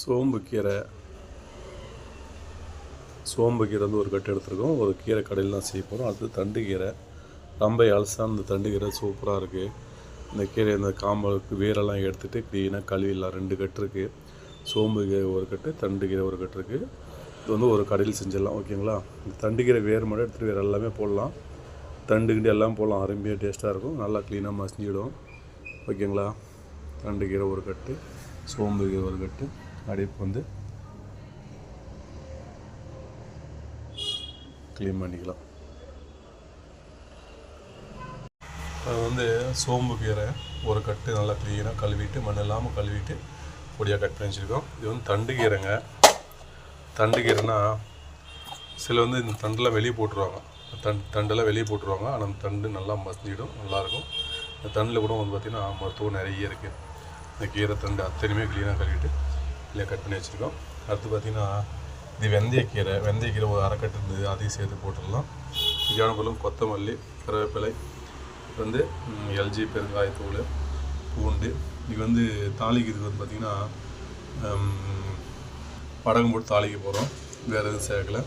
சோம்பு கீரை சோம்பு கீரை வந்து ஒரு கட்டு எடுத்துருக்கோம். ஒரு கீரை கடையில் தான் செய்ய போகிறோம் அது தண்டு கீரை. ரொம்ப அலசா அந்த தண்டு கீரை சூப்பராக இருக்குது இந்த கீரை இந்த காம்பளுக்கு வேரெல்லாம் எடுத்துகிட்டு க்ளீனாக கழுவிடலாம். ரெண்டு கட்டு இருக்குது சோம்பு கீரை ஒரு கட்டு தண்டு கீரை ஒரு கட்டு இருக்குது இது வந்து ஒரு கடையில் செஞ்சிடலாம். ஓகேங்களா? இந்த தண்டு கீரை வேர் மட்டும் எடுத்துகிட்டு வேறு எல்லாமே போடலாம். தண்டு கிண்டி எல்லாம் போடலாம். அருமையாக டேஸ்ட்டாக இருக்கும். நல்லா க்ளீனாக மசிஞ்சிடும். ஓகேங்களா? தண்டு கீரை ஒரு கட்டு சோம்பு கீரை ஒரு கட்டு. அடிப்பு வந்து க்ளீன் பண்ணிக்கலாம். அது வந்து சோம்பு கீரை ஒரு கட்டு நல்லா க்ளீனாக கழுவிட்டு மண் இல்லாமல் கழுவிட்டு பொடியாக கட் பண்ணி வச்சுருக்கோம். இது வந்து தண்டு கீரைங்க. தண்டு கீரைனா சில வந்து இந்த தண்டெல்லாம் வெளியே போட்டுருவாங்க. தண்டு தண்டெல்லாம் வெளியே போட்டுருவாங்க. ஆனால் அந்த தண்டு நல்லா மசிஞ்சிடும் நல்லாயிருக்கும். இந்த தண்டில் கூட வந்து பார்த்திங்கன்னா மருத்துவம் நிறைய இருக்குது இந்த கீரை தண்டு அத்தனையுமே க்ளீனாக கழுவிட்டு இல்லை கட் பண்ணி வச்சுருக்கோம். அடுத்து பார்த்திங்கன்னா இது வெந்தயக்கீரை வெந்தயக்கீரை ஒரு அரைக்கட்டு இருந்தது. அதையும் சேர்த்து போட்டுடலாம். ஜானபலம் கொத்தமல்லி கருவேப்பிலை வந்து எல்ஜி பெருங்காயத்தூள் பூண்டு. இது வந்து தாளிக்கிறதுக்கு வந்து பார்த்திங்கன்னா படகு போட்டு தாளிக்க போகிறோம் வேறு எதுவும் சேர்க்கலை.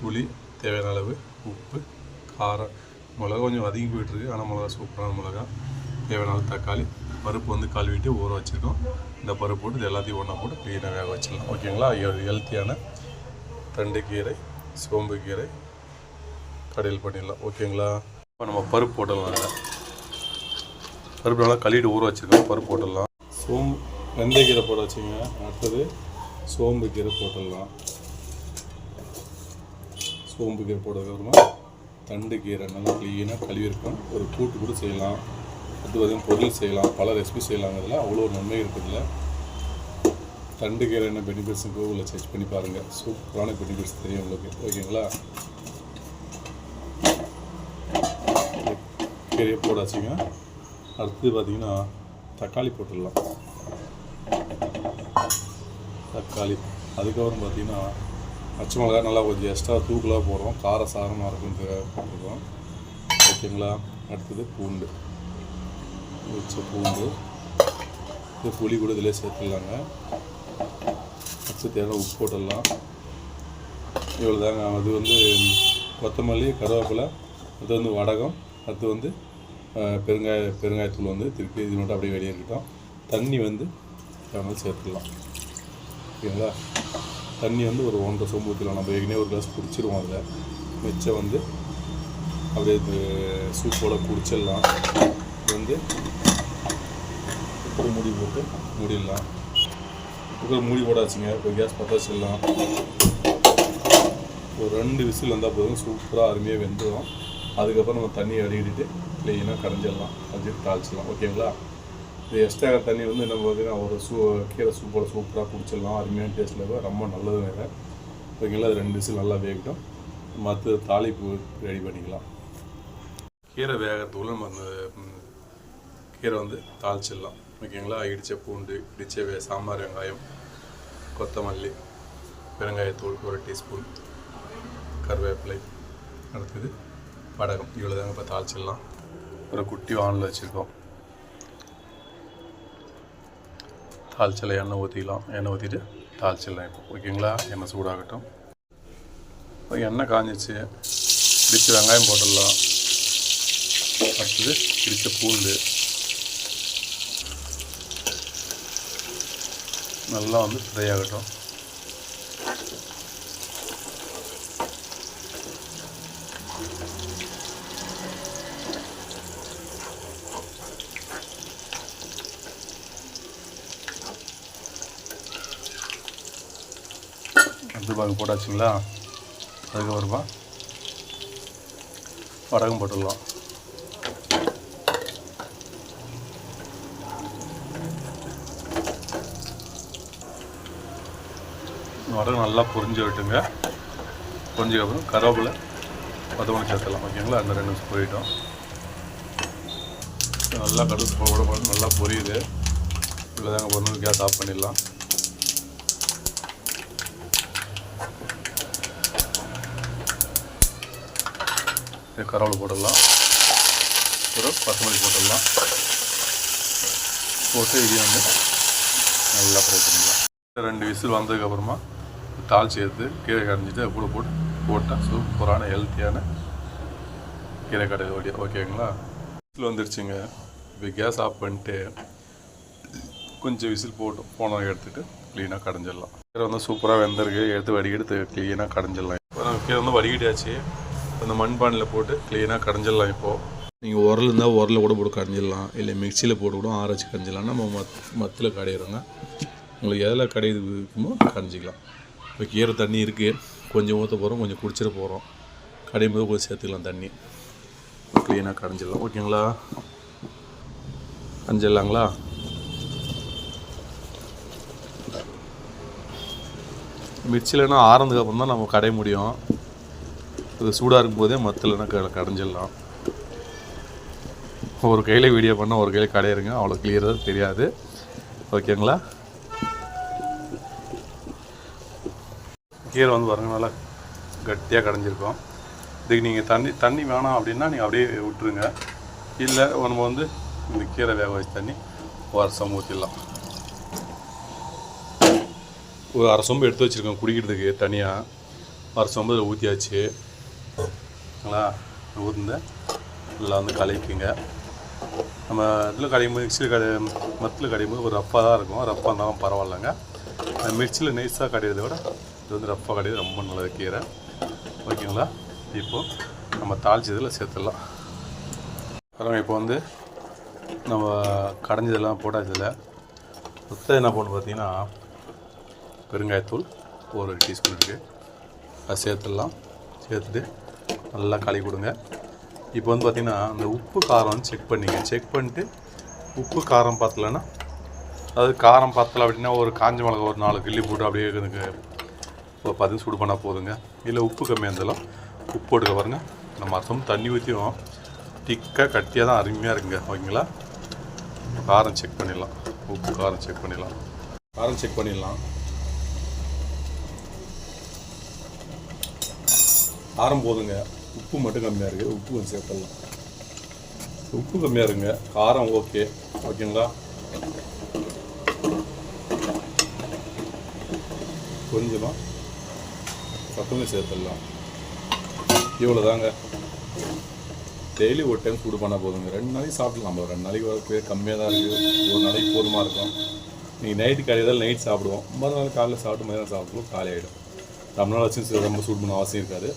புளி தேவையான அளவு உப்பு காரம் மிளகா கொஞ்சம் அதிகம் போயிட்டுருக்கு ஆனால் மிளகா சூப்பரான மிளகா. தேவையான அளவு தக்காளி. பருப்பு வந்து கழுவிட்டு ஊற வச்சுருக்கோம். இந்த பருப்பு போட்டு இது எல்லாத்தையும் ஒன்றா போட்டு க்ளீனாக வேக வச்சிடலாம். ஓகேங்களா ஹெல்த்தியான தண்டுக்கீரை சோம்பு கீரை கடையில் பண்ணிடலாம். ஓகேங்களா இப்போ நம்ம பருப்பு போடலாம் பருப்பு நல்லா கழுவிட்டு ஊற வச்சுருக்கோம். பருப்பு போட்டுடலாம். சோம்பு வெந்தயக்கீரை போட வச்சுங்க அடுத்தது சோம்பு கீரை போட்டுடலாம். சோம்பு கீரை போட்டதுக்கப்புறமா தண்டு கீரை நல்லா க்ளீனாக கழுவிருக்கோம் ஒரு கூட்டு கூட செய்யலாம். அது பொருள் பொரியல் செய்யலாம் பல ரெசிபி செய்யலாம் அதில் அவ்வளோ ஒரு நன்மை இருக்குதுல்ல. தண்டு கீரை என்ன பெனிஃபிட்ஸ் கூகுளில் சர்ச் பண்ணி பாருங்கள் சூப்பரான பெனிஃபிட்ஸ் தெரியும் உங்களுக்கு. ஓகேங்களா? கீரையை போடாச்சிங்க அடுத்தது பார்த்திங்கன்னா தக்காளி போட்டுடலாம். தக்காளி. அதுக்கப்புறம் பார்த்திங்கன்னா பச்சை மிளகா நல்லா கொஞ்சம் எக்ஸ்ட்ரா தூக்கலாக போடுறோம். கார சாரமாக இருக்குன்ட்டு போட்டுருக்கோம் ஓகேங்களா? அடுத்தது பூண்டு. வச்ச பூண்டு இந்த புளி கூட இதில் சேர்த்துடலாங்க அடுத்து தேவையான உப்பு போட்டுடலாம். இவ்வளோ தாங்க அது வந்து கொத்தமல்லி கருவேப்பிலை அது வந்து வடகம் அது வந்து பெருங்காய பெருங்காயத்தூள் வந்து திருப்பி இது மட்டும் அப்படியே வெளியே இருக்கட்டும் தண்ணி வந்து தேவையான சேர்த்துடலாம் ஓகேங்களா தண்ணி வந்து ஒரு ஒன்றரை சொம்பு ஊற்றிடலாம் நம்ம ஏற்கனவே ஒரு கிளாஸ் குடிச்சிருவோம் அதில். மிச்சம் வந்து அப்படியே சூப்போட குடிச்சிடலாம். வந்து குக்கர் மூடி போட்டு மூடிடலாம். குக்கர் மூடி போடாச்சுங்க. இப்போ கேஸ் பற்ற வச்சிடலாம் ஒரு ரெண்டு விசில் வந்தால் போதும். சூப்பராக அருமையாக வெந்துடும் அதுக்கப்புறம் நம்ம தண்ணியை அடிக்கிட்டு க்ளீனாக கரைஞ்சிடலாம். கரைஞ்சிட்டு தாளிச்சிடலாம். ஓகேங்களா இது எக்ஸ்ட்ரா தண்ணி வந்து நம்ம பார்த்தீங்கன்னா ஒரு சூ கீரை சூப்போட சூப்பராக குடிச்சிடலாம். அருமையான டேஸ்ட்டில் இருக்கும் ரொம்ப நல்லது வேறு. ஓகேங்களா அது ரெண்டு விசில் நல்லா வேகட்டும். மற்ற தாளிப்பு ரெடி பண்ணிக்கலாம். கீரை வேகிறதுக்குள்ள நம்ம அந்த கீரை வந்து தாளிச்சிடலாம். ஓகேங்களா? இடித்த பூண்டு இடித்த வே சாம்பார் வெங்காயம் கொத்தமல்லி பெருங்காயத்தூள் ஒரு டீஸ்பூன் கருவேப்பிலை. அடுத்தது வடகம். இவ்வளோ தாங்க இப்போ தாளிச்சிடலாம். ஒரு குட்டி வானில் வச்சுருக்கோம். தாளிச்சல எண்ணெய் ஊற்றிக்கலாம் எண்ணெய் ஊற்றிட்டு தாளிச்சிடலாம் இப்போ. ஓகேங்களா? எண்ணெய் சூடாகட்டும். இப்போ எண்ணெய் காஞ்சிச்சு இடித்து வெங்காயம் போட்டுடலாம். அடுத்தது இடித்த பூண்டு. நல்லா வந்து ஃப்ரை ஆகட்டும். அடுத்து பாகு போட்டாச்சுங்களா? அதுக்கப்புறமா வடகம் போட்டுடலாம். வடகம் நல்லா புரிஞ்சு விட்டுங்க பொரிஞ்சதுக்கப்புறம் கருவேப்பிலை பதவணம் சேர்த்துலாம் ஓகேங்களா? அந்த ரெண்டு நிமிஷம் போயிட்டோம். நல்லா கடுகு போட போட நல்லா பொரியுது. இவ்வளோ தாங்க பொண்ணு கேஸ் ஆஃப் பண்ணிடலாம். இது போட்டுடலாம். ஒரு பச்சைமல்லி போட்டுடலாம். போட்டு இதையும் வந்து நல்லா ஃப்ரை பண்ணிடலாம். ரெண்டு விசில் வந்ததுக்கப்புறமா தாள் சேர்த்து கீரை கடைஞ்சிட்டு அது கூட போட்டு போட்டால் சூப்பரான ஹெல்த்தியான கீரை கடை ஓடி ஓகேங்களா? விசில் வந்துருச்சுங்க. இப்போ கேஸ் ஆஃப் பண்ணிட்டு கொஞ்சம் விசில் போட்டு போன எடுத்துட்டு க்ளீனாக கடைஞ்சிடலாம். கீரை வந்து சூப்பராக வெந்திருக்கு. எடுத்து வடிகெடுத்து க்ளீனாக கடைஞ்சிடலாம். இப்போ நம்ம கீரை வந்து வடிகட்டியாச்சு. அந்த இந்த மண்பானையில் போட்டு க்ளீனாக கடைஞ்சிடலாம் இப்போது நீங்கள் உரல் இருந்தால் உரலில் கூட போட்டு கடைஞ்சிடலாம். இல்லை மிக்சியில் போட்டு கூட ஆராய்ச்சி கடைஞ்சிடலாம். நம்ம மத் மத்தில் கடையிறோங்க. உங்களுக்கு எதில் கடையுமோ கடைஞ்சிக்கலாம். இப்போ கீரை தண்ணி இருக்குது கொஞ்சம் ஊற்ற போகிறோம் கொஞ்சம் குடிச்சிட போகிறோம் கடையும் போது கொஞ்சம் சேர்த்துக்கலாம் தண்ணி. க்ளீனாக கடைஞ்சிடலாம். ஓகேங்களா? கடைஞ்சிடலாங்களா? மிர்ச்சிலனா ஆறதுக்கு அப்புறம் தான் நம்ம கடைய முடியும். இது சூடாக இருக்கும் போதே க கடைஞ்சிடலாம். ஒரு கையில் வீடியோ பண்ணால் ஒரு கையில் கடையிறங்க அவ்வளோ கிளியராக தெரியாது. ஓகேங்களா? கீரை வந்து பாருங்கள் நல்லா கட்டியாக கடைஞ்சிருக்கும். இதுக்கு நீங்கள் தண்ணி தண்ணி வேணாம் அப்படின்னா நீங்கள் அப்படியே விட்டுருங்க. இல்லை நம்ம வந்து இந்த கீரை வேக வச்சு தண்ணி வருஷம் ஊற்றிடலாம் ஒரு அரை சொம்பு எடுத்து வச்சுருக்கோம் குடிக்கிறதுக்கு தனியாக அரை சொம்பு இதில் ஊற்றியாச்சு சரிங்களா நல்லா வந்து கலக்கிங்க. நம்ம இதில் கடையும் போது மிக்சியில் கடை மத்தில் கடையும் போது ஒரு ரப்பாக தான் இருக்கும். ரப்பாக இருந்தாலும் பரவாயில்லைங்க. மிக்சியில் நைஸாக கடையிறத விட இது வந்து ரஃப்பாக கிடையாது ரொம்ப நல்லது கீரை. ஓகேங்களா? இப்போது நம்ம தாளிச்சதில் சேர்த்துடலாம். அப்புறம் இப்போ வந்து நம்ம கடைஞ்சதெல்லாம் போட்டாச்சதில் மொத்தம் என்ன போட்டு பார்த்தீங்கன்னா பெருங்காயத்தூள் ஒரு டீஸ்பூன் இருக்குது அதை சேர்த்துடலாம். சேர்த்துட்டு நல்லா களி கொடுங்க. இப்போ வந்து பார்த்திங்கன்னா அந்த உப்பு காரம் வந்து செக் பண்ணிங்க செக் பண்ணிட்டு உப்பு காரம் பார்த்தலன்னா அதாவது காரம் பார்த்தல அப்படின்னா ஒரு காஞ்ச மிளகா ஒரு நாலு கிள்ளி போட்டு அப்படியே எனக்கு ஒரு பதிவு சூடு பண்ணால் போதுங்க. இல்லை உப்பு கம்மியாக இருந்தாலும் உப்பு போட்டுக்க பாருங்க. நம்ம அர்த்தம் தண்ணி ஊற்றியும் திக்காக கட்டியாக தான் அருமையாக இருக்குங்க. ஓகேங்களா? காரம் செக் பண்ணிடலாம். உப்பு காரம் செக் பண்ணிடலாம். காரம் செக் பண்ணிடலாம். காரம் போதுங்க. உப்பு மட்டும் கம்மியாக இருக்குது உப்பு கொஞ்சம் சேர்த்துடலாம். உப்பு கம்மியாக இருக்குங்க. காரம் ஓகே. ஓகேங்களா? கொஞ்சமாக கொத்தமல்லி சேர்த்துடலாம். இவ்வளோ தாங்க டெய்லி ஒரு டைம் சூடு பண்ணால் போதுங்க. ரெண்டு நாளைக்கு சாப்பிடலாம். நம்ம ரெண்டு நாளைக்கு வர கம்மியாக தான் இருக்குது ஒரு நாளைக்கு போதுமாக இருக்கும். நீங்கள் நைட்டு காலையில் நைட் சாப்பிடுவோம். மறுநாள் காலையில் சாப்பிட்டு மதியானம் சாப்பிடுவோம் காலை ஆகிடும் ரொம்ப நாள் வச்சு ரொம்ப சூடு பண்ண அவசியம் இருக்காது.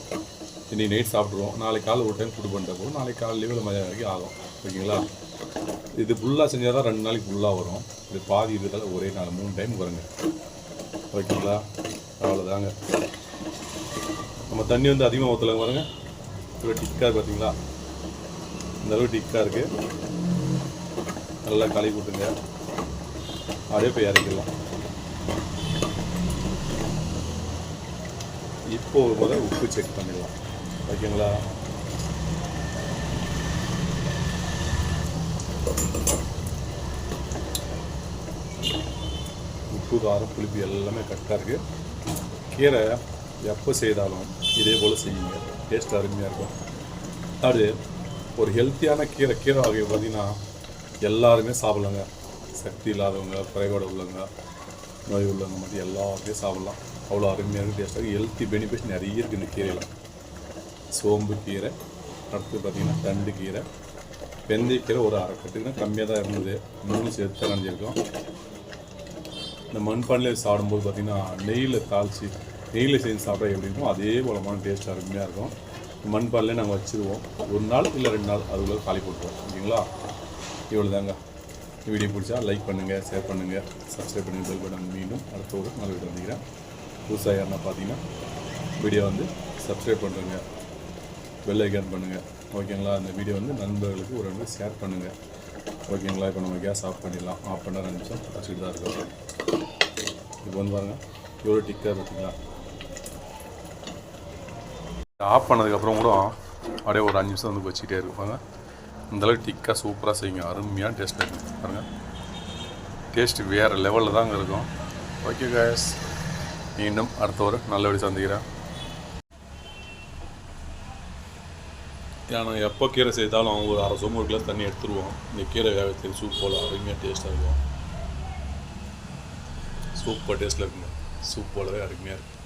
இன்றைக்கி நைட் சாப்பிட்ருவோம் நாளைக்கு காலை ஒரு டைம் சூடு பண்ணிட்ட போதும். நாளைக்கு காலையிலேயே இல்லை மதியானம் வரைக்கும் ஆகும். ஓகேங்களா? இது ஃபுல்லாக செஞ்சால் தான் ரெண்டு நாளைக்கு ஃபுல்லாக வரும். இது பாதி இருக்கிறதால ஒரே நாள் மூணு டைம் வருங்க. ஓகேங்களா? அவ்வளோதாங்க நம்ம தண்ணி வந்து அதிகமாக ஊற்றலாங்க பாருங்க. இவ்வளோ டிக்காக பார்த்தீங்களா இந்த அளவு டிக்காக இருக்குது நல்லா களை கூட்டுங்க அப்படியே போய் இறக்கிடலாம். இப்போ ஒரு உப்பு செக் பண்ணிடலாம். ஓகேங்களா? உப்பு காரம் புளிப்பு எல்லாமே கரெக்டாக இருக்குது கீரை எப்போ செய்தாலும் இதே போல் செய்யுங்க. டேஸ்ட் அருமையாக இருக்கும். அது ஒரு ஹெல்த்தியான கீரை கீரை வகை பார்த்திங்கன்னா எல்லாருமே சாப்பிட்லாங்க. சக்தி இல்லாதவங்க குறைபாடு உள்ளவங்க நோய் உள்ளவங்க மட்டும் எல்லாருமே சாப்பிட்லாம். அவ்வளோ அருமையாக இருக்குது டேஸ்ட்டாக ஹெல்த்தி பெனிஃபிட்ஸ் நிறைய இருக்குது இந்த கீரையில். சோம்பு கீரை அடுத்து பார்த்திங்கன்னா தண்டு கீரை வெந்தயக்கீரை ஒரு அரைக்கட்டுக்குன்னா கம்மியாக தான் இருந்தது. மூணு சேர்த்து தான் இந்த மண்பானையில் சாப்பிடும்போது பார்த்திங்கன்னா நெய்யில் தாளித்து நெய்யில் செஞ்சு சாப்பிட்டா எப்படி இருக்கும் அதே போலமான டேஸ்ட்டாக அருமையாக இருக்கும். மண்பாலே நாங்கள் வச்சுருவோம். ஒரு நாள் இல்லை ரெண்டு நாள் அதுக்குள்ளே காலி போட்டுருவோம். ஓகேங்களா இவ்வளோ தாங்க வீடியோ பிடிச்சா லைக் பண்ணுங்கள் ஷேர் பண்ணுங்கள் சப்ஸ்கிரைப் பண்ணுங்கள் பெல் பட்டன் மீண்டும் அடுத்த ஒரு நல்ல வீடியோ வந்துக்கிறேன் புதுசாக யாருன்னா பார்த்தீங்கன்னா வீடியோ வந்து சப்ஸ்கிரைப் பண்ணுறேங்க பெல் ஐக்கான் பண்ணுங்கள் ஓகேங்களா அந்த வீடியோ வந்து நண்பர்களுக்கு ஒரு ரெண்டு ஷேர் பண்ணுங்கள் ஓகேங்களா இப்போ நம்ம கேஸ் ஆஃப் பண்ணிடலாம். ஆஃப் பண்ணால் ரெண்டு நிமிஷம் வச்சுட்டு தான் இருக்கோம். இப்போ வந்து பாருங்கள் எவ்வளோ டிக்காக பார்த்தீங்களா ஆஃப் பண்ணதுக்கப்புறம் கூட அப்படியே ஒரு அஞ்சு நிமிஷம் வந்து வச்சுக்கிட்டே இருப்பாங்க இந்தளவுக்கு டிக்காக சூப்பராக செய்யுங்க. அருமையாக டேஸ்ட் இருக்கும் பாருங்கள் டேஸ்ட் வேறு லெவலில் தாங்க இருக்கும். ஓகே கேஸ் மீண்டும் அடுத்த ஒரு நல்லபடி சந்திக்கிறேன். நான் எப்போ கீரை செய்தாலும் ஒரு அரை சோம்பு ஒரு கிளாஸ் தண்ணி எடுத்துருவோம் இந்த கீரை வேகத்தில் சூப் போல் அருமையாக டேஸ்ட்டாக இருக்கும். சூப்பர் டேஸ்ட்டில் இருக்குங்க. சூப் போலவே அருமையாக இருக்குது